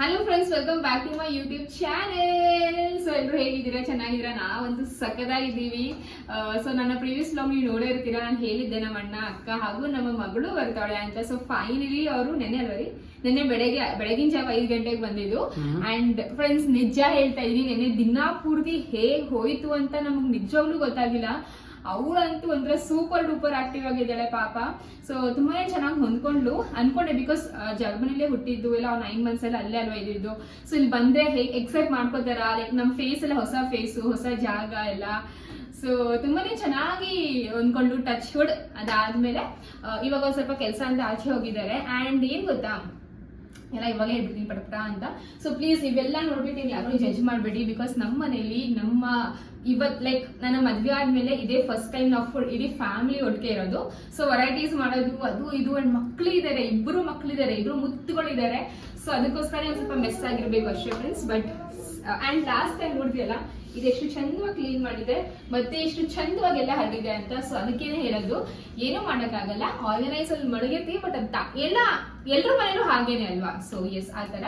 Hello friends welcome back to my YouTube channel so ಎಲ್ಲರೂ ಹೇಗಿದ್ದೀರಾ? ಚೆನ್ನಾಗಿದ್ದೀರಾ? ನಾವಂತೂ ಸಖದಾಗಿದ್ದೀವಿ ಸೊ ನನ್ನ ಪ್ರೀವಿಯಸ್ ಬ್ಲಾಗ್ ನೀವು ನೋಡೇ ಇರ್ತೀರಾ? ನಾನು ಹೇಳಿದ್ದೆ ನಮ್ಮ ಅಣ್ಣ ಅಕ್ಕ ಹಾಗೂ ನಮ್ಮ ಮಗಳು ಬರ್ತಾಳೆ ಅಂತ. ಸೊ ಫೈನಲಿ ಅವರು ನೆನೆ ಅಲ್ವರಿ ನೆನ್ನೆ ಬೆಳಗ್ಗೆ ಬೆಳಗಿನ ಜಾವ ಐದು ಗಂಟೆಗೆ ಬಂದಿದ್ದು. ಅಂಡ್ ಫ್ರೆಂಡ್ಸ್ ನಿಜ ಹೇಳ್ತಾ ಇದೀನಿ ನೆನ್ನೆ ದಿನಾ ಪೂರ್ತಿ ಹೇಗೆ ಹೋಯ್ತು ಅಂತ ನಮಗೆ ನಿಜವಾಗ್ಲೂ ಗೊತ್ತಾಗಿಲ್ಲ. ಅವಳಂತೂ ಅಂದ್ರೆ ಸೂಪರ್ ಡೂಪರ್ ಆಕ್ಟಿವ್ ಆಗಿದ್ದಾಳೆ ಪಾಪ. ಸೊ ತುಂಬಾನೇ ಚೆನ್ನಾಗಿ ಹೊಂದ್ಕೊಂಡ್ಲು ಅನ್ಕೊಂಡೆ ಬಿಕಾಸ್ ಜರ್ಮನಿಲೇ ಹುಟ್ಟಿದ್ದು ಎಲ್ಲ ನೈನ್ ಮಂತ್ಸ್ ಅಲ್ಲಿ ಅಲ್ಲೇ ಅಲ್ವಾ ಇದ್ದಿದ್ದು. ಸೊ ಇಲ್ಲಿ ಬಂದ್ರೆ ಹೇಗೆ ಎಕ್ಸೆಪ್ಟ್ ಮಾಡ್ಕೋತಾರ? ಲೈಕ್ ನಮ್ ಫೇಸ್ ಎಲ್ಲ ಹೊಸ ಫೇಸು ಹೊಸ ಜಾಗ ಎಲ್ಲ. ಸೊ ತುಂಬಾನೇ ಚೆನ್ನಾಗಿ ಹೊಂದ್ಕೊಂಡು ಟಚ್ ಹುಡ್ ಅದಾದ್ಮೇಲೆ ಇವಾಗ ಸ್ವಲ್ಪ ಕೆಲಸ ಅಂತ ಆಚೆ ಹೋಗಿದ್ದಾರೆ. ಅಂಡ್ ಏನ್ ಗೊತ್ತಾ? ಎಲ್ಲ ಇವಾಗಲೇ ಹೇಳ್ಬಿಡ್ತೀನಿ, ಪಟಪಟ ಅಂತ. ಸೊ ಪ್ಲೀಸ್ ಇವೆಲ್ಲ ನೋಡ್ಬಿಟ್ಟು ನೀವು ಯಾರು ಜಡ್ಜ್ ಮಾಡಬೇಡಿ ಬಿಕಾಸ್ ನಮ್ಮ ಮನೇಲಿ ನಮ್ಮ ಇವತ್ ಲೈಕ್ ನನ್ನ ಮದುವೆ ಆದ್ಮೇಲೆ ಇದೇ ಫಸ್ಟ್ ಟೈಮ್ ನಾವು ಫುಲ್ ಇಡೀ ಫ್ಯಾಮಿಲಿ ಒಟ್ಟಿಗೆ ಇರೋದು. ಸೊ ವೆರೈಟೀಸ್ ಮಾಡೋದು, ಅದು ಇದು ಅಂಡ್ ಮಕ್ಳು ಇದಾರೆ ಇಬ್ಬರು ಮಕ್ಕಳಿದ್ದಾರೆ ಇಬ್ರು ಮುತ್ತುಗಳಿದ್ದಾರೆ ಸೊ ಅದಕ್ಕೋಸ್ಕರ ಸ್ವಲ್ಪ ಮೆಸ್ ಆಗಿರ್ಬೇಕು ಅಷ್ಟೇ friends but and last time ನೋಡಿದ್ಯಲ್ಲ ಇದೆಷ್ಟು ಚಂದವಾಗಿ ಕ್ಲೀನ್ ಮಾಡಿದೆ ಮತ್ತೆ ಎಷ್ಟು ಚಂದವಾಗಿ ಎಲ್ಲ ಹರಿದಿದೆ ಅಂತ ಸೊ ಅದಕ್ಕೇನೆ ಹೇಳೋದು. ಏನು ಮಾಡೋಕ್ಕಾಗಲ್ಲ ಆರ್ಗನೈಸ್ ಅಲ್ಲಿ ಮಡಗಿರ್ತೀವಿ ಬಟ್ ಅಂತ ಎಲ್ಲ ಎಲ್ರ ಮನೇಲೂ ಹಾಗೇನೆ ಅಲ್ವಾ? ಸೊ ಎಸ್ ಆ ತರ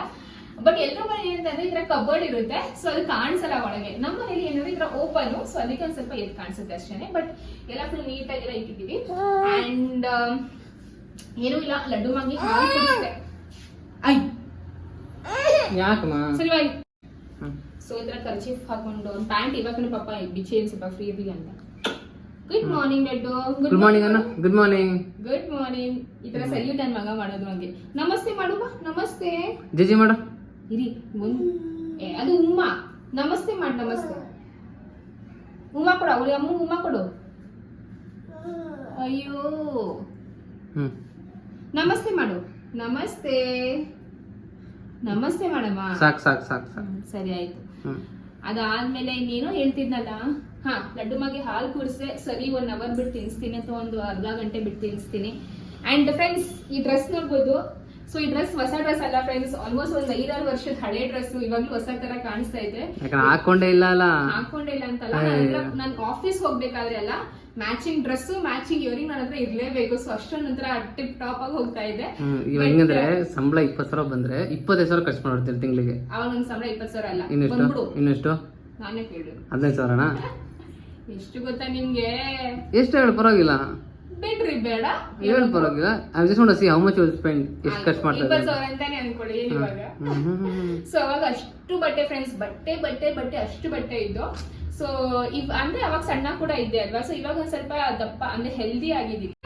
ಬಟ್ ಎಲ್ರ ಮನೆ ಏನಂತಂದ್ರೆ ಇದ್ರ ಕಬೋರ್ಡ್ ಇರುತ್ತೆ ಸೊ ಅದು ಕಾಣಿಸಲ್ಲ ಒಳಗೆ. ನಮ್ಮ ಮನೇಲಿ ಏನಂದ್ರೆ ಇದ್ರ ಓಪನ್ ಸೊ ಅದಕ್ಕೆ ಒಂದ್ ಸ್ವಲ್ಪ ಎದ್ದು ಕಾಣಿಸುತ್ತೆ ಅಷ್ಟೇನೆ. ಬಟ್ ಎಲ್ಲ ಫುಲ್ ನೀಟಾಗೆಲ್ಲ ಇಟ್ಟಿದ್ದೀವಿ. ಅಂಡ್ ಏನೂ ಇಲ್ಲ ಲಡ್ಡು ಮಗಿ ಹಾಲು ಕುಡಿಸ್ದೆ ಐ ಯಾಕಮ್ಮ? ಸರಿ ಹ್ಮ್. ಸೊ ಈ ಥರ ಕರ್ಚೀಫ್ ಹಾಕೊಂಡು ಒಂದು ಪ್ಯಾಂಟ್ ಇವಾಗ ಪಾಪ ಬಿಚ್ಚಿ ಸ್ವಲ್ಪ ಫ್ರೀ ಇರ್ಲಿ ಅಂತ. ಗುಡ್ ಮಾರ್ನಿಂಗ್ ಡೆಡ್ಡು ಗುಡ್ ಮಾರ್ನಿಂಗ್ ಅಣ್ಣ. ಗುಡ್ ಮಾರ್ನಿಂಗ್ ಗುಡ್ ಮಾರ್ನಿಂಗ್ ಈ ತರ ಸಲ್ಯೂಟ್ ನನ್ ಮಗ ಮಾಡೋದು ಹಂಗೆ. ನಮಸ್ತೆ ಮಾಡುವ? ನಮಸ್ತೆ. ಜಿಜಿ ಮಾಡು. ಇರಿ ಮುಂದ್ ಏ, ಅದು ಉಮ್ಮ ನಮಸ್ತೆ ಮಾಡ್ ನಮಸ್ತೆ. ಉಮ್ಮ ಕೊಡು ಅವ್ರಿಗೆ ಅಮ್ಮ ಉಮ್ಮ ಕೊಡು. ಅಯ್ಯೋ. ನಮಸ್ತೆ ಮಾಡು. ನಮಸ್ತೆ. ನಮಸ್ತೆ ಮಾಡಮ್ಮ ಸಾಕ್ ಸಾಕ್ ಸಾಕ್ ಸಾಕ್. ಸರಿ ಆಯ್ತು. ಅದಾದ್ಮೇಲೆ ಇನ್ನೇನೋ ಹೇಳ್ತಿದ್ನಲ್ಲ? ಹಾ, ಲಡ್ಡು ಮಗೆ ಹಾಲು ಕುಡಿಸ್ದೆ ಸರಿ ಒನ್ ಅವರ್ ಬಿಟ್ಟು ತಿನ್ಸ್ತೀನಿ ಅಥವಾ ಒಂದು ಅರ್ಧ ಗಂಟೆ ಬಿಟ್ಟು ತಿನ್ಸ್ತೀನಿ. ಅಂಡ್ ಫ್ರೆಂಡ್ಸ್ ಈ ಡ್ರೆಸ್ ನೋಡ್ಬೋದು ಸೊ ಈ ಡ್ರೆಸ್ ಹೊಸ ಡ್ರೆಸ್ ಅಲ್ಲ ಫ್ರೆಂಡ್ಸ್ ಆಲ್ಮೋಸ್ಟ್ ಒಂದ್ ಐದಾರು ವರ್ಷದ ಹಳೆ ಡ್ರೆಸ್ ಇವಾಗ್ಲೂ ಹೊಸ ತರ ಕಾಣಿಸ್ತಾ ಇದೆ. ಯಾಕಂದ್ರೆ ಹಾಕೊಂಡೇ ಇಲ್ಲ ಅಲ್ಲ? ಹಾಕೊಂಡಿಲ್ಲ ಅಂತಲ್ಲ. ಅಯ್ಯೋ. ನನ್ ಆಫೀಸ್ ಹೋಗ್ಬೇಕಾದ್ರೆ ಅಲ್ಲ ಮ್ಯಾಚಿಂಗ್ ಡ್ರೆಸ್ ಮ್ಯಾಚಿಂಗ್ ಇಯರಿಂಗ್ ನನ್ನ ಹತ್ರ ಇರ್ಲೇಬೇಕು. ಸೊ ಅಷ್ಟೊಂದ್ ನಂತರ ಟಿಪ್ ಟಾಪ್ ಆಗಿ ಹೋಗ್ತಾ ಇದೆ. ಇವಾಗ ಹೆಂಗಂದ್ರೆ ಸಂಬಳ ಇಪ್ಪತ್ ಸಾವಿರ ಬಂದ್ರೆ ಇಪ್ಪತ್ತೈದು ಸಾವಿರ ಖರ್ಚು ಮಾಡ್ತೀನಿ ತಿಂಗಳಿಗೆ. ಅವಾಗ ನನ್ ಸಂಬಳ ಇಪ್ಪತ್ ಸಾವಿರ ಅಲ್ಲ. ಇನ್ನೆಷ್ಟು? ಇನ್ನೆಷ್ಟು? ನಾನೇ ಕೇಳು ಹದಿನೈದು ಸಾವಿರನಾ? ಎಷ್ಟು ಗೊತ್ತಾ ನಿಮ್ಗೆ? ಎಷ್ಟು ಹೇಳು ಪರವಾಗಿಲ್ಲ. ಬಿಡ್ರಿ ಬೇಡ. ಏನು ಪರವಾಗಿಲ್ಲ. I just want see how much spend ಎಷ್ಟು ಖರ್ಚು ಮಾಡ್ತಾರೆ ಇಪ್ಪತ್ತು ಸಾವಿರ ಅಂತಾನೆ ಅನ್ಕೊಳ್ಳಿ ಇವಾಗ. ಸೊ ಅವಾಗ ಅಷ್ಟು ಬಟ್ಟೆ ಫ್ರೆಂಡ್ಸ್ ಬಟ್ಟೆ ಬಟ್ಟೆ ಬಟ್ಟೆ ಅಷ್ಟು ಬಟ್ಟೆ ಇದ್ದು. ಸೊ ಇವ್ ಅಂದ್ರೆ ಅವಾಗ ಸಣ್ಣ ಕೂಡ ಇದ್ದೆ ಅಲ್ವಾ? ಸೊ ಇವಾಗ ಸ್ವಲ್ಪ ದಪ್ಪ ಅಂದ್ರೆ ಹೆಲ್ದಿ ಆಗಿದ್ದೀನಿ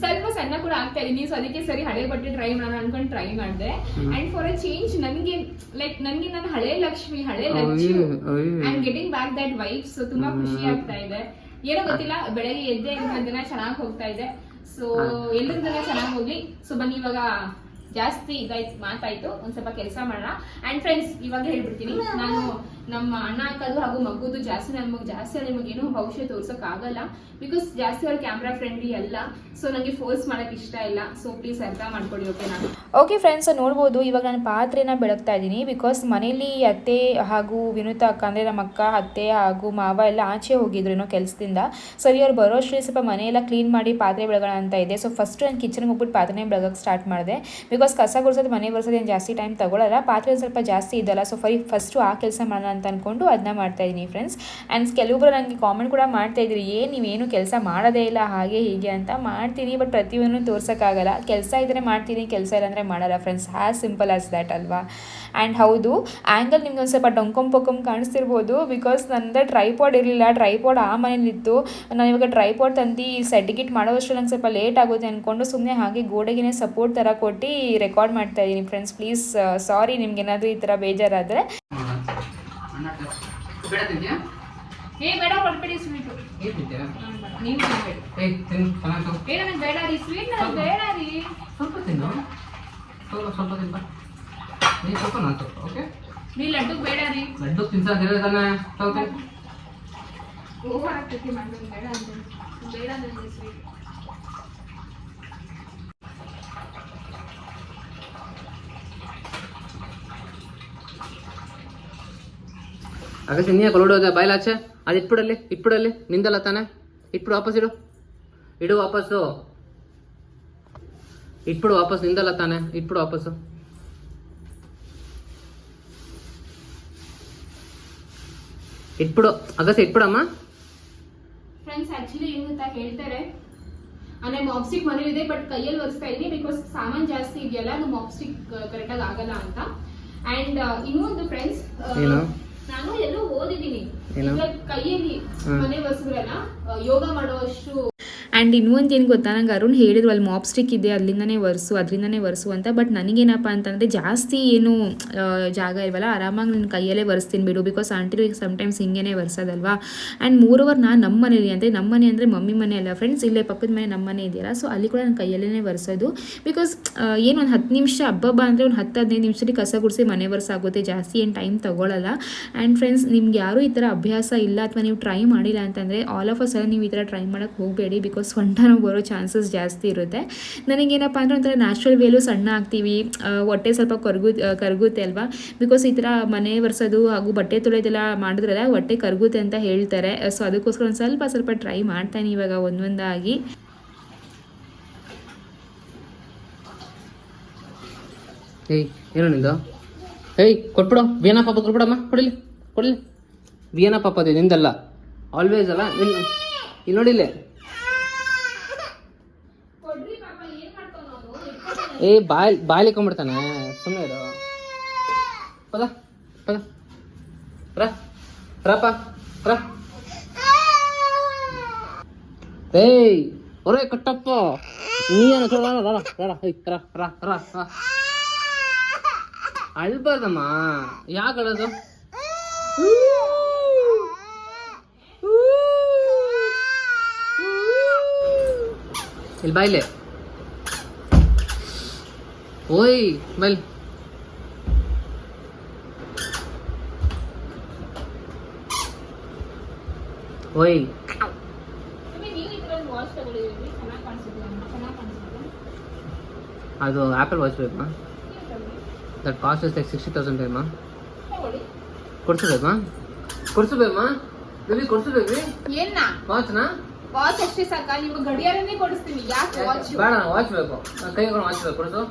ಸ್ವಲ್ಪ ಸಣ್ಣ ಕೂಡ ಆಗ್ತಾ ಇದೀನಿ ಸೊ ಅದಕ್ಕೆ ಸರಿ ಹಳೆ ಬಟ್ಟೆ ಟ್ರೈ ಮಾಡೋಣ ಅನ್ಕೊಂಡು ಟ್ರೈ ಮಾಡಿದೆ. ಅಂಡ್ ಫಾರ್ ಅ ಚೇಂಜ್ ನನಗೆ ಲೈಕ್ ನನಗೆ ನನ್ನ ಹಳೆ ಲಕ್ಷ್ಮಿ ಹಳೆ Lakshmi. Am getting back that wife so ತುಂಬಾ ಖುಷಿ ಆಗ್ತಾ ಇದೆ. ಏನೋ ಗೊತ್ತಿಲ್ಲ ಬೆಳಗ್ಗೆ ಎದ್ದೆ ಇಂತ ದಿನ ಚೆನ್ನಾಗಿ ಹೋಗ್ತಾ ಇದೆ. ಸೊ ಎಲ್ಲರ ದಿನ ಚೆನ್ನಾಗಿ ಹೋಗ್ಲಿ. ಸೊ ಬನ್ನಿ ಇವಾಗ ಜಾಸ್ತಿ ಇದಾಯ್ತು ಮಾತಾಯ್ತು, ಒಂದ್ ಸ್ವಲ್ಪ ಕೆಲಸ ಮಾಡೋಣ ಅಂಡ್ ಫ್ರೆಂಡ್ಸ್ ಇವಾಗ ಹೇಳ್ಬಿಡ್ತೀನಿ, ನಾನು ನಮ್ಮ ಅಣ್ಣ ಅಕ್ಕದು ಹಾಗೂ ಮಗುದು ಜಾಸ್ತಿ ನಮಗೆ ಜಾಸ್ತಿ ನಿಮಗೆ ಏನು ಭವಿಷ್ಯ ತೋರ್ಸಕ್ ಆಗಲ್ಲ. ಬಿಕಾಸ್ ಜಾಸ್ತಿ ಅವ್ರ ಕ್ಯಾಮ್ರಾ ಫ್ರೆಂಡ್ಲಿ ಅಲ್ಲ ಸೊ ನನಗೆ ಫೋರ್ಸ್ ಮಾಡಕ್ ಇಷ್ಟ ಇಲ್ಲ. ಸೊ ಪ್ಲೀಸ್ ಅರ್ಥ ಮಾಡ್ಕೊಳ್ಳಿ ಓಕೆ ನಾನು ಓಕೆ ಫ್ರೆಂಡ್ಸ್ ನೋಡ್ಬೋದು, ಇವಾಗ ನಾನು ಪಾತ್ರೆನ ಬೆಳಗ್ತಾ ಇದ್ದೀನಿ. ಬಿಕಾಸ್ ಮನೇಲಿ ಅತ್ತೆ ಹಾಗೂ ವಿನುತ ಅಕ್ಕ ಅಂದರೆ ನಮ್ಮ ಅಕ್ಕ, ಅತ್ತೆ ಹಾಗೂ ಮಾವ ಎಲ್ಲ ಆಚೆ ಹೋಗಿದ್ರು ಏನೋ ಕೆಲಸದಿಂದ. ಸರಿ, ಅವ್ರು ಬರೋ ಅಷ್ಟರಲ್ಲಿ ಸ್ವಲ್ಪ ಮನೆಯೆಲ್ಲ ಕ್ಲೀನ್ ಮಾಡಿ ಪಾತ್ರೆ ಬೆಳಗೋಣ ಅಂತ ಇದೆ. ಸೊ ಫಸ್ಟ್ ನಾನು ಕಿಚನ್ಗೆ ಹೋಗ್ಬಿಟ್ಟು ಪಾತ್ರೆನೇ ಬೆಳಗಕ್ಕೆ ಸ್ಟಾರ್ಟ್ ಮಾಡಿದೆ. ಬಿಕಾಸ್ ಕಸ ಗುಡಿಸೋದು ಮನೆ ಬರ್ಸೋದು ಏನು ಜಾಸ್ತಿ ಟೈಮ್ ತಗೊಳ್ಳಲ್ಲ ಪಾತ್ರೆ ಸ್ವಲ್ಪ ಜಾಸ್ತಿ ಇದ್ದಲ್ಲ ಸೊ ಫರಿ ಫಸ್ಟು ಆ ಕೆಲಸ ಮಾಡೋಣ ಅಂತ ಅಂದ್ಕೊಂಡು ಅದನ್ನ ಮಾಡ್ತಾ ಇದ್ದೀನಿ ಫ್ರೆಂಡ್ಸ್ ಆ್ಯಂಡ್ ಕೆಲವೊಬ್ಬರು ನನಗೆ ಕಾಮೆಂಟ್ ಕೂಡ ಮಾಡ್ತಾ ಇದ್ದೀರಿ ಏನು ನೀವೇನು ಕೆಲಸ ಮಾಡೋದೇ ಇಲ್ಲ, ಹಾಗೆ, ಹೀಗೆ ಅಂತ ಮಾಡ್ತೀನಿ ಬಟ್ ಪ್ರತಿಯೊಂದು ತೋರ್ಸೋಕ್ಕಾಗಲ್ಲ. ಕೆಲಸ ಇದ್ದರೆ ಮಾಡ್ತೀನಿ, ಕೆಲಸ ಇಲ್ಲಾಂದರೆ ಮಾಡಲ್ಲ friends has simple as that ಅಲ್ವಾ? ಆ್ಯಂಡ್ ಹೌದು ಆ್ಯಂಗಲ್ ನಿಮ್ಗೆ ಒಂದು ಸ್ವಲ್ಪ ಡೊಂಕಂ ಪೊಕಂ ಕಾಣಿಸ್ತಿರ್ಬೋದು ಬಿಕಾಸ್ ನಂದು ಟ್ರೈಪಾಡ್ ಇರಲಿಲ್ಲ. ಟ್ರೈಪಾಡ್ ಆ ಮನೇಲಿತ್ತು ನಾನು ಇವಾಗ ಟ್ರೈಪಾಡ್ ತಂದು ಸೆಡ್ಗಿಟ್ ಮಾಡೋವಷ್ಟು ನಂಗೆ ಸ್ವಲ್ಪ ಲೇಟ್ ಆಗುತ್ತೆ ಅಂದ್ಕೊಂಡು ಸುಮ್ಮನೆ ಹಾಗೆ ಗೋಡೆಗೆ ಸಪೋರ್ಟ್ ಥರ ಕೊಟ್ಟು ರೆಕಾರ್ಡ್ ಮಾಡ್ತಾ ಇದ್ದೀನಿ ಫ್ರೆಂಡ್ಸ್ ಪ್ಲೀಸ್ ಸಾರಿ ನಿಮ್ಗೆ ಏನಾದರೂ ಈ ಥರ ಬೇಜಾರಾದರೆ. ಬೇಡ ತಿಂತ್ಯಾ? ಏ ಬೇಡ ಕೊಡ್ಬೇಡಿ ಸ್ವೀಟು ಏನ್ ತಿಂತ್ಯಾ? ನೀನು ತಿನ್ಬೇಡಿ. ಏಯ್, ತಿನ್ನು, ಚೆನ್ನಾಗ್ ತಗೋ. ಏ ನನಗೆ ಬೇಡ ರೀ ಸ್ವೀಟ್ ನನಗೆ ಬೇಡ ರೀ. ಸ್ವಲ್ಪ ತಿನ್ನು. ಸ್ವಲ್ಪ ಸ್ವಲ್ಪ ತಿಂತ ನೀ ಸ್ವಲ್ಪ ನಾನು ಸ್ವಲ್ಪ ಓಕೆ ನೀ ಲಡ್ಡು ಬೇಡ ರೀ. ಲಡ್ಡು ತಿನ್ಸ ತಾನೆ ಸ್ವಲ್ಪ ತಿನ್ನು. ಓವರ್ ಆಗ್ತೈತಿ ಮಾಡೋದು ಬೇಡ ಅಂತ ಬೇಡ ನನಗೆ ಸ್ವೀಟ್ ಆಕಾಶ ನೀ ಕೊಲೋಡೋದ ಬಾಯ್ಲಾಚೆ ಅದು ಇಟ್ಬಿಡಲ್ಲಿ ಇಟ್ಬಿಡಲ್ಲಿ ನಿಂದಲ್ಲ ತಾನೆ. ಇಟ್ಬಿಡು ವಾಪಸ್ ಇಡು. ಇಡು ವಾಪಸ್ಸು. ಇಟ್ಬಿಡು ವಾಪಸ್ ನಿಂದಲ್ಲ ತಾನೆ. ಇಟ್ಬಿಡು ವಾಪಸ್ಸು. ಇಟ್ಬಿಡು. ಅಗಸ ಇಟ್ಬಿಡಮ್ಮ. ಫ್ರೆಂಡ್ಸ್ ಆಕ್ಚುಲಿ ಏನು ಹೇಳ್ತಾರೆ. ಅಂದ್ರೆ ಮಾಪ್ಸ್ಟಿಕ್ ಮನೇಲಿ ಇದೆ ಬಟ್ ಕೈಯಲ್ಲಿ ಒರೆಸ್ತಾ ಇದ್ದೀನಿ ಬಿಕಾಸ್ ಸಾಮಾನ್ ಜಾಸ್ತಿ ಇದೆಯಲ್ಲ ಅದು ಮಾಪ್ಸ್ಟಿಕ್ ಕರೆಕ್ಟಾಗಿ uh, ಆಗಲ್ಲ ಅಂತ. ಅಂಡ್ uh, ಇನ್ನೊಂದು ಫ್ರೆಂಡ್ಸ್ ನಾನು ಎಲ್ಲೋ ಓದಿದೀನಿ? ಕೈಯಲ್ಲಿ. ಮನೆ ಬಸ್ಗ್ರೆಲ್ಲ ಯೋಗ ಮಾಡುವಷ್ಟು ಆ್ಯಂಡ್ ಇನ್ನೊಂದು ಏನು ಗೊತ್ತಾ? ನಂಗೆ ಅರುಣ್ ಹೇಳಿದ್ರು, ಅಲ್ಲಿ ಮಾಪ್ ಸ್ಟಿಕ್ ಇದೆ, ಅಲ್ಲಿಂದನೇ ಒರೆಸು, ಅದರಿಂದನೇ ಒರೆಸು ಅಂತ ಬಟ್ ನನಗೇನಪ್ಪ ಅಂತಂದರೆ ಜಾಸ್ತಿ ಏನು ಜಾಗ ಇಲ್ವಲ್ಲ ಆರಾಮಾಗಿ ನನ್ನ ಕೈಯಲ್ಲೇ ಒರೆಸ್ತೀನಿ ಬಿಡು ಬಿಕಾಸ್ ಆಂಟಿ ಸಮ್ಟೈಮ್ಸ್ ಹಿಂಗೇನೆ ಒರೆಸೋದಲ್ವಾ? ಆ್ಯಂಡ್ ಮೂರ್ ಓವರ್ ನಾನು ನಮ್ಮ ಮನೇಲಿ ಅಂದರೆ ನಮ್ಮ ಮನೆ ಅಂದರೆ ಮಮ್ಮಿ ಮನೆ ಅಲ್ಲ ಫ್ರೆಂಡ್ಸ್ ಇಲ್ಲೇ ಪಕ್ಕದ ಮನೆ ನಮ್ಮ ಮನೆ ಇದೆಯಲ್ಲ ಸೊ ಅಲ್ಲಿ ಕೂಡ ನನ್ನ ಕೈಯಲ್ಲೇ ಒರೆಸೋದು. ಬಿಕಾಸ್ ಏನು ಒಂದು ಹತ್ತು ನಿಮಿಷ ಹಬ್ಬ ಅಂದರೆ ಒಂದು ಹತ್ತು ಹದಿನೈದು ನಿಮಿಷದಲ್ಲಿ ಕಸ ಗುಡಿಸಿ ಮನೆ ಒರೆಸಾಗುತ್ತೆ ಜಾಸ್ತಿ ಏನು ಟೈಮ್ ತಗೊಳ್ಳಲ್ಲ ಆ್ಯಂಡ್ ಫ್ರೆಂಡ್ಸ್ ನಿಮ್ಗೆ ಯಾರೂ ಈ ಥರ ಅಭ್ಯಾಸ ಇಲ್ಲ, ಅಥವಾ ನೀವು ಟ್ರೈ ಮಾಡಿಲ್ಲ ಅಂತಂದರೆ ಆಲ್ ಆಫ್ ಅ ಸಲ ನೀವು ಈ ಥರ ಟ್ರೈ ಮಾಡೋಕ್ಕೆ ಹೋಗಬೇಡಿ ಬಿಕಾಸ್ ಸೊಂಟ ನೋವು ಬರೋ ಚಾನ್ಸಸ್ ಜಾಸ್ತಿ ಇರುತ್ತೆ. ನನಗೇನಪ್ಪ ಅಂದರೆ ಒಂಥರ ನ್ಯಾಚುರಲ್ ವೇಲು ಸಣ್ಣ ಆಗ್ತೀವಿ. ಹೊಟ್ಟೆ ಸ್ವಲ್ಪ ಕರ್ಗು ಕರಗುತ್ತೆ ಅಲ್ವಾ? ಬಿಕಾಸ್ ಈ ಥರ ಮನೆ ಒರೆಸೋದು ಹಾಗೂ ಬಟ್ಟೆ ತೊಳೆಯೋದೆಲ್ಲ ಮಾಡಿದ್ರಲ್ಲ, ಹೊಟ್ಟೆ ಕರಗುತ್ತೆ ಅಂತ ಹೇಳ್ತಾರೆ. ಸೊ ಅದಕ್ಕೋಸ್ಕರ ಒಂದು ಸ್ವಲ್ಪ ಸ್ವಲ್ಪ ಟ್ರೈ ಮಾಡ್ತಾನೆ ಇವಾಗ ಒಂದೊಂದಾಗಿ. ಏಯ್, ಏನೋ ನಿಂದು? ಏಯ್, ಕೊಟ್ಬಿಡು. ಪಾಪ ಕೊಟ್ಬಿಡಮ್ಮ. ಕೊಡಿಲಿ, ಕೊಡಲಿ. ಪಾಪ ನಿಂದಲ್ಲ. ಆಲ್ವೇಸ್ ಅಲ್ಲ? ಇಲ್ಲಿ ನೋಡಿಲ್ಲ ಕೊಡ್ರಿ ಪಾಪ ಏನ್ ಮಾಡ್ತಾವ್ ನಾವು ಏ ಬಾಯ್ ಬಾಯ್ಲಿ ಕೊಂಬಿಡ್ತಾನೆ ಸುಮ್ಮನೆ ಇರು ಪದ ಪದ ರ ರಪ್ಪ ರ ಏಯ್ ಒರೇ ಕಟ್ಟಪ್ಪ ನೀ ಏನು ರ ರ ರ ಏಯ್, ರ ರ ರ ರ ಅಳ್ಬಾರ್ದಮ್ಮ ಯಾಕೆ ಅಳೋದು ಇಲ್ಲಿ ಬಾಯ್ಲೆ ಓಯ್ ಬಲ್ ಓಯ್ ನೀವು ಈ ತರ ಒಂದು ವಾಚ್ ತಗೊಂಡಿದ್ರಿ ಚೆನ್ನಾಗಿ ಕಾಣಿಸುತ್ತೆ ಚೆನ್ನಾಗಿ ಕಾಣಿಸುತ್ತೆ ಅದು ಆ್ಯಪಲ್ ವಾಚ್ ಬೇಕಾ ನೀವು ತಗೊಳ್ಳಿ. That cost is like sixty thousand ಬೇಕಮ್ಮ. ತಗೊಳ್ಳಿ ಕೊಡ್ಸಬೇಕಮ್ಮ? ಕೊಡ್ಸಬೇಕಮ್ಮ? ಬೇಬಿ ಕೊಡ್ಸಬೇಕ್ರಿ? ಏನ್ನ? ವಾಚ್ನಾ ವಾಚ್ ಅಷ್ಟೇ ಸಾಕ? ನಿಮ್ಮ ಗಡಿಯಾರನ್ನೇ ಕೊಡಿಸ್ತೀನಿ. ಯಾಕೆ ವಾಚ್ ಬೇಡ ವಾಚ್ ಬೇಕು. ನನ್ನ ಕೈ ವಾಚ್ ಬೇಕು. ಕೊಡಿಸು.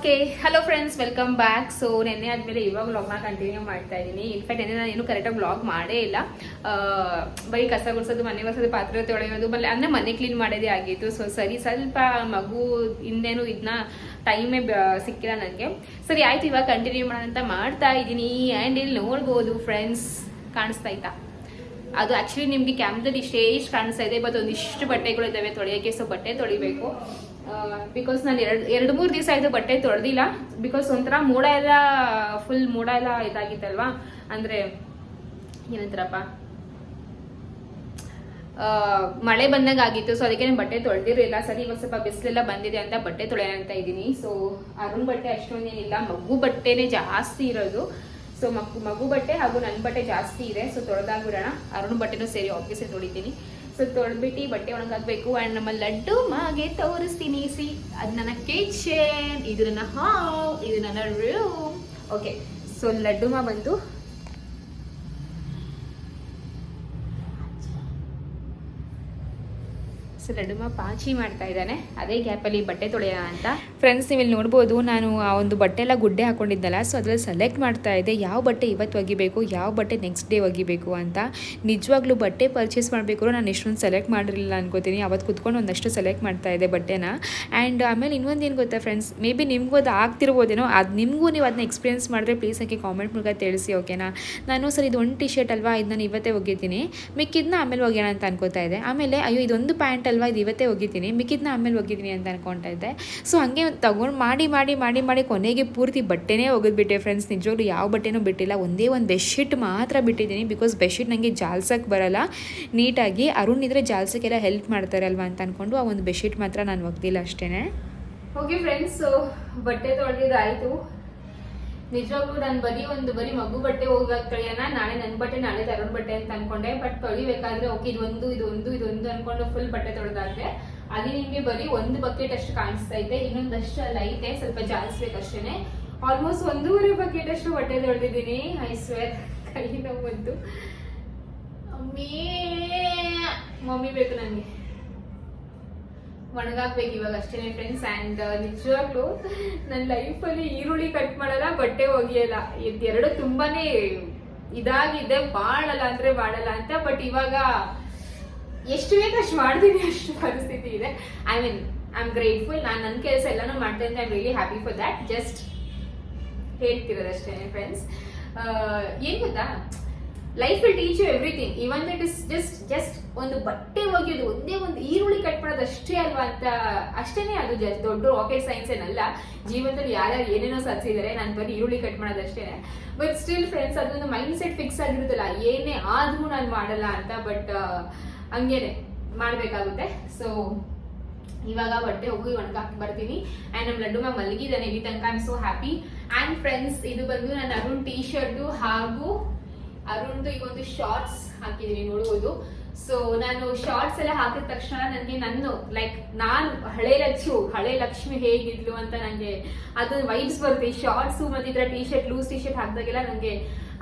Okay hello friends welcome back so ನೆನ್ನೆ ಆದಮೇಲೆ ಇವಾಗ ವ್ಲಾಗ್ನ ಕಂಟಿನ್ಯೂ ಮಾಡ್ತಾ ಇದ್ದೀನಿ. ಇನ್ಫ್ಯಾಕ್ಟ್ ನೆನ್ನೆ ನಾನು ಏನು ಕರೆಕ್ಟಾಗಿ ವ್ಲಾಗ್ ಮಾಡೇ ಇಲ್ಲ. ಬರೀ ಕಸ ಗುಡಿಸೋದು, ಮನೆ ಬಸೋದು ಪಾತ್ರೆ ತೊಳೆಯೋದು ಬಲ್ಲ ಅಂದರೆ ಮನೆ ಕ್ಲೀನ್ ಮಾಡೋದೇ ಆಗಿತ್ತು. ಸೊ ಸರಿ, ಸ್ವಲ್ಪ ಮಗು ಹಿಂದೇನು ಇದನ್ನ ಟೈಮೇ ಸಿಕ್ಕಿಲ್ಲ ನನಗೆ. ಸರಿ, ಆಯಿತು, ಇವಾಗ ಕಂಟಿನ್ಯೂ ಮಾಡೋಣ ಅಂತ ಮಾಡ್ತಾ ಇದ್ದೀನಿ. ಆ್ಯಂಡ್ ಇಲ್ಲಿ ನೋಡ್ಬೋದು ಫ್ರೆಂಡ್ಸ್ ಕಾಣಿಸ್ತಾ ಇತ್ತಾ? ಅದು ಆ್ಯಕ್ಚುಲಿ ನಿಮಗೆ ಕ್ಯಾಮ್ದಲ್ಲಿ ಇಷ್ಟೇ ಇಷ್ಟು ಕಾಣಿಸ್ತಾ ಇದೆ ಬಟ್ ಒಂದಿಷ್ಟು ಬಟ್ಟೆಗಳು ಇದ್ದಾವೆ ತೊಳೆಯೋಕ್ಕೆ. ಸೊ ಬಟ್ಟೆ ತೊಳಿಬೇಕು. ಬಿಕಾಸ್ ನಾನು ಎರಡು ಎರಡು ಮೂರು ದಿವಸ ಆಯಿತು ಬಟ್ಟೆ ತೊಳೆದಿಲ್ಲ. ಬಿಕಾಸ್ ಒಂಥರ ಮೂಡ ಎಲ್ಲ ಫುಲ್ ಮೂಡ ಎಲ್ಲ ಇದಾಗಿತ್ತಲ್ವಾ? ಅಂದರೆ, ಏನಂತಾರಪ್ಪ? ಮಳೆ ಬಂದಾಗ ಆಗಿತ್ತು ಸೊ ಅದಕ್ಕೆ ನಾನು ಬಟ್ಟೆ ತೊಳೆದಿರಲಿಲ್ಲ. ಸರಿ, ಇವಾಗ ಸ್ವಲ್ಪ ಬಿಸಿಲೆಲ್ಲ ಬಂದಿದೆ ಅಂತ ಬಟ್ಟೆ ತೊಳೆಯೋಣ ಅಂತ ಇದ್ದೀನಿ. ಸೊ ಅರುಣ್ ಬಟ್ಟೆ ಅಷ್ಟೊಂದೇನಿಲ್ಲ. ಮಗು ಬಟ್ಟೆನೇ ಜಾಸ್ತಿ ಇರೋದು. ಸೊ ಮಗು ಮಗು ಬಟ್ಟೆ ಹಾಗೂ ನನ್ನ ಬಟ್ಟೆ ಜಾಸ್ತಿ ಇದೆ. ಸೊ ತೊಳೆದಾಗ್ಬಿಡೋಣ. ಅರುಣ್ ಬಟ್ಟೆನೂ ಸೇರಿ ಆಫೀಸೇ ತೊಳಿತೀನಿ. ಸೊ ತೊಳ್ಬಿಟ್ಟು ಬಟ್ಟೆ ಒಣಗಾಕ್ಬೇಕು. ಆ್ಯಂಡ್ ನಮ್ಮ ಲಡ್ಡು ಮಾಗೆ ತೋರಿಸ್ತೀನಿ. ಸಿ ಅದು ನನ್ನ ಕಿಚನ್ ಇದು ನನ್ನ ಹಾವ್ ಇದು ನನ್ನ ರೂಮ್ ಓಕೆ ಸೊ ಲಡ್ಡು ಮಾ ಬಂದು ಸೊ ಪಾಚಿ ಮಾಡ್ತಾ ಇದ್ದಾನೆ. ಅದೇ ಗ್ಯಾಪಲ್ಲಿ ಬಟ್ಟೆ ತೊಳೆಯೋಣ ಅಂತ. ಫ್ರೆಂಡ್ಸ್ ನೀವು ಇಲ್ಲಿ ನೋಡ್ಬೋದು, ನಾನು ಆ ಒಂದು ಬಟ್ಟೆ ಎಲ್ಲ ಗುಡ್ಡೆ ಹಾಕೊಂಡಿದ್ದಲ್ಲ ಸೊ ಅದ್ರಲ್ಲಿ ಸೆಲೆಕ್ಟ್ ಮಾಡ್ತಾ ಇದ್ದೆ, ಯಾವ ಬಟ್ಟೆ ಇವತ್ತು ಒಗಿಬೇಕು, ಯಾವ ಬಟ್ಟೆ ನೆಕ್ಸ್ಟ್ ಡೇ ಒಗಿಬೇಕು ಅಂತ. ನಿಜವಾಗ್ಲೂ ಬಟ್ಟೆ ಪರ್ಚೇಸ್ ಮಾಡಬೇಕು ನಾನು ಎಷ್ಟೊಂದು ಸೆಲೆಕ್ಟ್ ಮಾಡಿರಲಿಲ್ಲ ಅನ್ಕೋತೀನಿ. ಅವತ್ತು ಕುತ್ಕೊಂಡು ಒಂದಷ್ಟು ಸೆಲೆಕ್ಟ್ ಮಾಡ್ತಾ ಇದ್ದೆ ಬಟ್ಟೆನ. ಆ್ಯಂಡ್ ಆಮೇಲೆ ಇನ್ನೊಂದು ಏನು ಗೊತ್ತಾ ಫ್ರೆಂಡ್ಸ್ ಮೇ ಬಿ ನಿಮಗೂ ಅದು ಆಗ್ತಿರ್ಬೋದೇನೋ, ಅದು ನಿಮಗೂ ನೀವು ಅದನ್ನ ಎಕ್ಸ್ಪೀರಿಯನ್ಸ್ ಮಾಡಿದ್ರೆ ಪ್ಲೀಸ್ ಹಾಕಿ ಕಾಮೆಂಟ್ ಮೂಲಕ ತಿಳಿಸಿ ಓಕೆನಾ ನಾನು ಸರ್ ಇದು ಒಂದು ಟಿ ಶರ್ಟ್ ಅಲ್ವಾ ಇದು ನಾನು ಇವತ್ತೇ ಒಗಿತೀನಿ. ಮಿಕ್ಕಿದ್ನ ಆಮೇಲೆ ಒಗೆಯೋಣ ಅಂತ ಅನ್ಕೋತಾ ಇದೆ ಆಮೇಲೆ, ಅಯ್ಯೋ, ಇದೊಂದು ಪ್ಯಾಂಟ್ ಅಲ್ವಾ? ಇದು ಇವತ್ತೇ ಒಗಿತೀನಿ ಮಿಕ್ಕಿದ್ನ ಆಮೇಲೆ ಒಗಿತೀನಿ ಅಂತ ಅನ್ಕೊತಾ ಇದ್ದೆ. ಸೊ ಹಂಗೆ ತಗೊಂಡು ಮಾಡಿ ಮಾಡಿ ಮಾಡಿ ಮಾಡಿ ಕೊನೆಗೆ ಪೂರ್ತಿ ಬಟ್ಟೆನೇ ಒಗೆದ್ಬಿಟ್ಟೆ ಫ್ರೆಂಡ್ಸ್ ನಿಜವಾಗ್ಲೂ ಯಾವ ಬಟ್ಟೆನೂ ಬಿಟ್ಟಿಲ್ಲ. ಒಂದೇ ಒಂದು ಬೆಡ್ಶೀಟ್ ಮಾತ್ರ ಬಿಟ್ಟಿದ್ದೀನಿ ಬಿಕಾಸ್ ಬೆಡ್ಶೀಟ್ ನನಗೆ ಜಾಲ್ಸಕ್ಕೆ ಬರಲ್ಲ. ನೀಟಾಗಿ ಅರುಣ್ ಇದ್ರೆ ಜಾಲ್ಸಕ್ಕೆಲ್ಲ ಹೆಲ್ಪ್ ಮಾಡ್ತಾರೆ ಅಲ್ವಾ ಅಂತ ಅನ್ಕೊಂಡು ಆ ಒಂದು ಬೆಡ್ಶೀಟ್ ಮಾತ್ರ ನಾನು ಒಗ್ದಿಲ್ಲ ಅಷ್ಟೇ ಹೋಗಿ ಫ್ರೆಂಡ್ಸ್ ಬಟ್ಟೆ ತೊಳೆದಿದ್ದಾಯ್ತು. ನಿಜವಾಗ್ಲೂ ನಾನು ಬರೀ ಒಂದು ಬರೀ ಮಗು ಬಟ್ಟೆ ಹೋಗಾಕ್ ಕಳಿಯೋಣ ನಾಳೆ ನನ್ನ ಬಟ್ಟೆ, ನಾಳೆ ತರೋನ್ ಬಟ್ಟೆ ಅಂತ ಅನ್ಕೊಂಡೆ. ಬಟ್ ತೊಳಿಬೇಕಾದ್ರೆ ಓಕೆ ಇದೊಂದು ಇದೊಂದು ಇದೊಂದು ಅನ್ಕೊಂಡು ಫುಲ್ ಬಟ್ಟೆ ತೊಳೆದಾದ್ರೆ ಅಲ್ಲಿ ನಿಮಗೆ ಬರೀ ಒಂದು ಬಕೆಟ್ ಅಷ್ಟು ಕಾಣಿಸ್ತಾ ಇದೆ ಇನ್ನೊಂದಷ್ಟು ಅಲ್ಲಿ ಐತೆ. ಸ್ವಲ್ಪ ಜಾಲಿಸ್ಬೇಕಷ್ಟೇನೆ ಆಲ್ಮೋಸ್ಟ್ ಒಂದೂವರೆ ಬಕೆಟ್ ಅಷ್ಟು ಬಟ್ಟೆ ತೊಳೆದಿದ್ದೀನಿ ಐ ಸ್ವೇರ್ ಕೈ ನೋವು ಮಮ್ಮಿ ಬೇಕು ನನಗೆ. ಒಣಗಾಕ್ಬೇಕು ಇವಾಗ ಅಷ್ಟೇನೆ ಫ್ರೆಂಡ್ಸ್ ಆ್ಯಂಡ್ ನಿಜವಾಗ್ಲೂ ನನ್ನ ಲೈಫಲ್ಲಿ ಈರುಳ್ಳಿ ಕಟ್ ಮಾಡಲ್ಲ, ಬಟ್ಟೆ ಒಗೆಯಲ್ಲ. ಎರಡು ತುಂಬಾನೇ ಇದಾಗಿದೆ, ಬಾಳಲ್ಲ ಅಂದ್ರೆ ಬಾಳಲ್ಲ ಅಂತ ಬಟ್ ಇವಾಗ ಎಷ್ಟು ಬೇಕು ಅಷ್ಟು ಮಾಡ್ತೀನಿ ಅಷ್ಟು ಪರಿಸ್ಥಿತಿ ಇದೆ. I mean I am grateful ನಾನು ನನ್ನ ಕೆಲಸ ಎಲ್ಲಾನು ಮಾಡ್ತೇನೆ I am really happy for that just ಹೇಳ್ತಿರೋದಷ್ಟೇ friends ಏನ್ ಗೊತ್ತಾ? Life will teach you everything even it is just just ಒಂದು ಬಟ್ಟೆ ಒಗೆಯೋದು ಒಂದೇ ಒಂದು ಈರುಳ್ಳಿ ಕಟ್ ಮಾಡೋದು ಅಷ್ಟೇ ಅಲ್ವಾ ಅಂತ, ಅಷ್ಟೇನೆ ಅದು ದೊಡ್ಡ ರಾಕೆಟ್ ಸೈನ್ಸ್ ಏನಲ್ಲ. ಜೀವನದಲ್ಲಿ ಯಾರ್ಯಾರು ಏನೇನೋ ಸಾಧಿಸಿದ್ದಾರೆ ನಾನು ಬರೀ ಈರುಳ್ಳಿ ಕಟ್ ಮಾಡೋದು ಅಷ್ಟೇ ಬಟ್ ಸ್ಟಿಲ್ ಫ್ರೆಂಡ್ಸ್ ಅದೊಂದು ಮೈಂಡ್ ಸೆಟ್ ಫಿಕ್ಸ್ ಆಗಿರುತ್ತಲ್ಲ ಏನೇ ಆದ್ರೂ ನಾನು ಮಾಡಲ್ಲ ಅಂತ ಬಟ್ ಹಂಗೇನೆ ಮಾಡ್ಬೇಕಾಗುತ್ತೆ. ಸೊ ಇವಾಗ ಬಟ್ಟೆ ಹೋಗಿ ಒಣಗಾಕಿ ಬರ್ತೀನಿ. ಆ್ಯಂಡ್ ನಮ್ಮ ಲಡ್ಡು ಮ್ಯಾಮ್ ಮಲಗಿದ್ದಾನೆ. ಇಲ್ಲಿ ತನಕ I am so happy and friends ಇದು ಬಂದು ನನ್ನ ಅರುಣ್ ಟೀ ಶರ್ಟ್ ಹಾಗೂ ಅರುಣ್ದು ಈ ಒಂದು ಶಾರ್ಟ್ಸ್ ಹಾಕಿದೀನಿ ನೋಡುವುದು ಸೊ ನಾನು ಶಾರ್ಟ್ಸ್ ಎಲ್ಲ ಹಾಕಿದ ತಕ್ಷಣ ನನಗೆ ನನ್ನ ಲೈಕ್ ನಾನು ಹಳೆ ಲಕ್ಷ್ಮಿ ಹಳೆ ಲಕ್ಷ್ಮಿ ಹೇಗಿದ್ಲು ಅಂತ ನನಗೆ ಅದು ವೈಬ್ಸ್ ಬರುತ್ತೆ. ಈ ಶಾರ್ಟ್ಸ್ ಮತ್ತೆ ತರ T shirt loose T shirt ಹಾಕಿದಾಗೆಲ್ಲ ನನಗೆ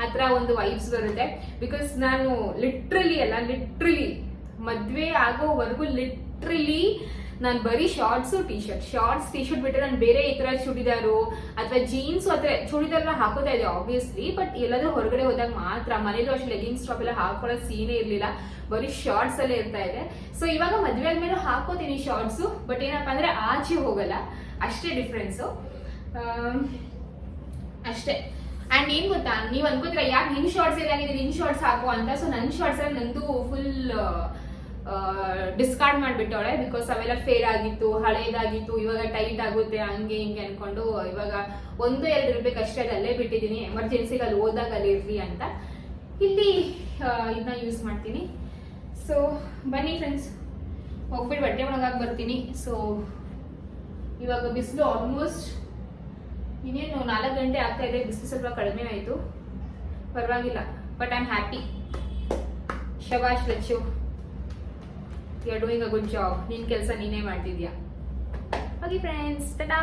ಹತ್ರ ಒಂದು ವೈಬ್ಸ್ ಬರುತ್ತೆ. ಬಿಕಾಸ್ ನಾನು ಲಿಟ್ರಲಿ ಅಲ್ಲ ಲಿಟ್ರಲಿ ಮದುವೆ ಆಗೋವರೆಗೂ ಲಿಟ್ರಲಿ ನಾನು ಬರೀ shorts T shirt shorts T shirt ಬಿಟ್ಟರೆ ನಾನು ಬೇರೆ ಈ ತರ ಚೂಡಿದಾರು ಅಥವಾ ಜೀನ್ಸ್ ಅಥವಾ ಚೂಡಿದಾರ ಹಾಕೋತಾ ಇದೆ ಆಬ್ವಿಯಸ್ಲಿ ಬಟ್ ಎಲ್ಲಾದ್ರೂ ಹೊರಗಡೆ ಹೋದಾಗ ಮಾತ್ರ, ಮನೇಲೂ ಅಷ್ಟು ಲೆಗಿನ್ಸ್ ಟಾಪ್ ಎಲ್ಲ ಹಾಕೊಳ್ಳೋ ಸೀನೇ ಇರಲಿಲ್ಲ. ಬರೀ ಶಾರ್ಟ್ಸ್ ಅಲ್ಲೇ ಇರ್ತಾ ಇದೆ ಸೊ ಇವಾಗ ಮದುವೆ ಆದ್ಮೇಲೆ ಹಾಕೋತೀನಿ ಶಾರ್ಟ್ಸು ಬಟ್ ಏನಪ್ಪ ಅಂದ್ರೆ ಆಚೆ ಹೋಗಲ್ಲ. ಅಷ್ಟೇ ಡಿಫ್ರೆನ್ಸು ಅಷ್ಟೇ. ಅಂಡ್ ಏನ್ ಗೊತ್ತಾ? ನೀವು ಅನ್ಕೋತೀರಾ, ಯಾಕೆ ನಿನ್ ಶಾರ್ಟ್ಸ್ ಇದಾಗಿದೆ ನಿನ್ನ ಶಾರ್ಟ್ಸ್ ಹಾಕು ಅಂತ? ಸೊ ನನ್ನ ಶಾರ್ಟ್ಸ್ ಅಲ್ಲಿ ನಂದು ಫುಲ್ ಡಿಸ್ಕಾರ್ಡ್ ಮಾಡಿಬಿಟ್ಟವಳೆ ಬಿಕಾಸ್ ಅವೆಲ್ಲ ಫೇರ್ ಆಗಿತ್ತು, ಹಳೇದಾಗಿತ್ತು, ಇವಾಗ ಟೈಟ್ ಆಗುತ್ತೆ, ಹಂಗೆ ಹಿಂಗೆ ಅನ್ಕೊಂಡು ಇವಾಗ ಒಂದು ಎರಡು ಇರ್ಬೇಕು ಅಷ್ಟೇ ಅಲ್ಲೇ ಬಿಟ್ಟಿದ್ದೀನಿ ಎಮರ್ಜೆನ್ಸಿಗೆ ಅಲ್ಲಿ ಹೋದಾಗ ಅಲ್ಲಿ ಇರ್ಲಿ ಅಂತ. ಇಲ್ಲಿ ಇದನ್ನ ಯೂಸ್ ಮಾಡ್ತೀನಿ. ಸೊ ಬನ್ನಿ ಫ್ರೆಂಡ್ಸ್ ಹೋಗ್ಬಿಟ್ಟು ಬಟ್ಟೆ ಒಳಗಾಗಿ ಬರ್ತೀನಿ. ಸೊ ಇವಾಗ ಬಿಸಿಲು ಆಲ್ಮೋಸ್ಟ್ ಇನ್ನೇನು ನಾಲ್ಕು ಗಂಟೆ ಆಗ್ತಾ ಇದೆ, ಬಿಸಿಲು ಸ್ವಲ್ಪ ಕಡಿಮೆ ಆಯಿತು. ಪರವಾಗಿಲ್ಲ but I am happy ಶಬಾಶ್ Lachchu. You are doing a good job ನಿನ್ನ ಕೆಲಸ ನೀನೇ ಮಾಡ್ತಿದ್ಯಾ ಓಕೆ ಫ್ರೆಂಡ್ಸ್ ಟಟಾ